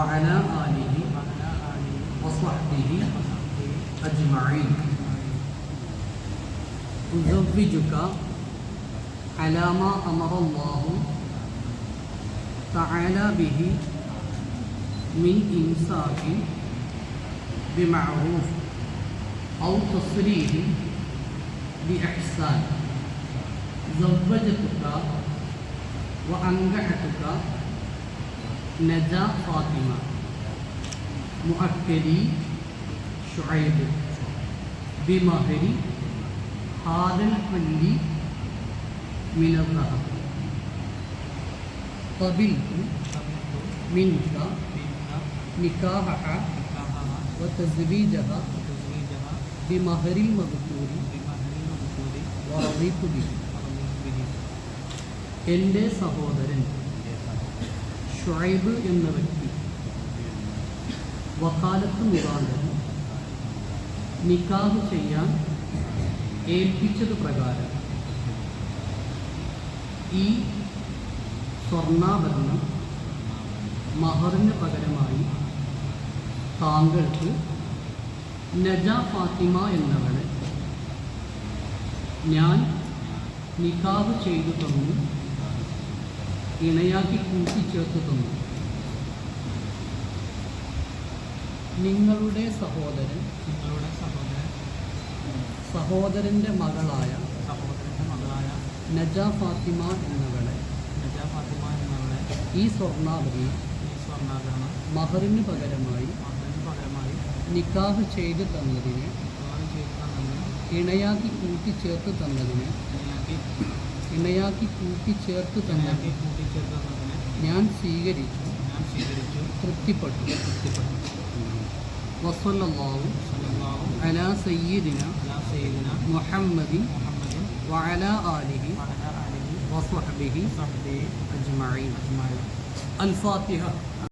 وعلى آله وصحبه أجمعين. أزوجك على ما أمر الله تعالى به من إمساك بمعروف أو تصريح بإحسان. زوجتك وأنجحتك नजा फातिमा मुहक्री शुब बिमाहरी हादन फंडी मिनबा कबिल मिनका निकाह व तजवीजहा बिमहरी मकूरी वादित എൻ്റെ സഹോദരൻ ഷുഐബ് എന്ന വ്യക്തി. വക്കാലത്ത് മുഖാന്തരം നിക്കാഹ് ചെയ്യാൻ ഏൽപ്പിച്ചത് പ്രകാരം ഈ സ്വർണാഭരണം മഹറിന് പകരമായി താങ്കൾക്ക് നജ ഫാത്തിമ എന്നവളെ ഞാൻ നിക്കാഹ് ചെയ്തു തന്നു ഇണയാക്കി കൂട്ടിച്ചേർത്ത് തന്നു നിങ്ങളുടെ സഹോദരൻ നിങ്ങളുടെ സഹോദരൻ സഹോദരന്റെ മകളായ സഹോദരന്റെ മകളായ നജ ഫാത്തിമ എന്നവളെ നജ ഫാത്തിമ എന്നവളെ ഈ സ്വർണാഭരണം ഈ സ്വർണാഭരണം മഹറിന് പകരമായി മഹറിന് പകരമായി നിക്കാഹ് ചെയ്ത് തന്നതിന് നിക്കാഹ് ചെയ്ത് തന്നതിന് ഇണയാക്കി കൂട്ടിച്ചേർത്ത് തന്നതിന് ഇണയാക്കി ഇണയാക്കി കൂട്ടിച്ചേർത്ത് തന്നെ. കൂട്ടിച്ചേർത്ത് തന്നെ. ഞാൻ സ്വീകരിച്ചു. ഞാൻ സ്വീകരിച്ചു. തൃപ്തിപ്പെട്ടു. തൃപ്തിപ്പെട്ടു. വസല്ലാവും മുഹമ്മദി മുഹമ്മദ് ആലിഹി വസഹബിഹി അജ്മഈൻ. അൽ ഫാത്തിഹ.